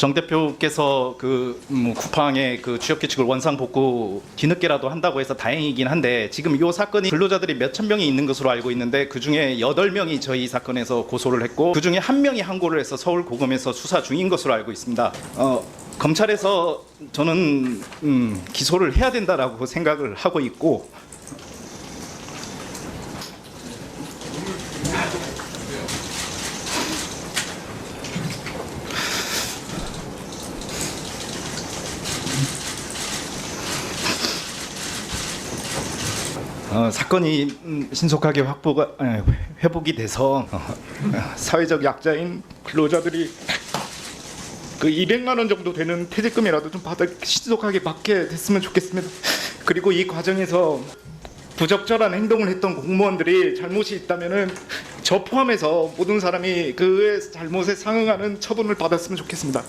정 대표께서 그 음, 쿠팡의 그 취업 규칙을 원상 복구 뒤늦게라도 한다고 해서 다행이긴 한데 지금 이 사건이 근로자들이 몇천 명이 있는 것으로 알고 있는데 그 중에 여덟 명이 저희 사건에서 고소를 했고 그 중에 한 명이 항고를 해서 서울 고검에서 수사 중인 것으로 알고 있습니다. 어, 검찰에서 저는 음, 기소를 해야 된다라고 생각을 하고 있고 어, 사건이 음, 신속하게 확보가 에, 회복이 돼서 어, 사회적 약자인 근로자들이 그 200만 원 정도 되는 퇴직금이라도 좀 받아 신속하게 받게 됐으면 좋겠습니다. 그리고 이 과정에서 부적절한 행동을 했던 공무원들이 잘못이 있다면은 저 포함해서 모든 사람이 그의 잘못에 상응하는 처분을 받았으면 좋겠습니다.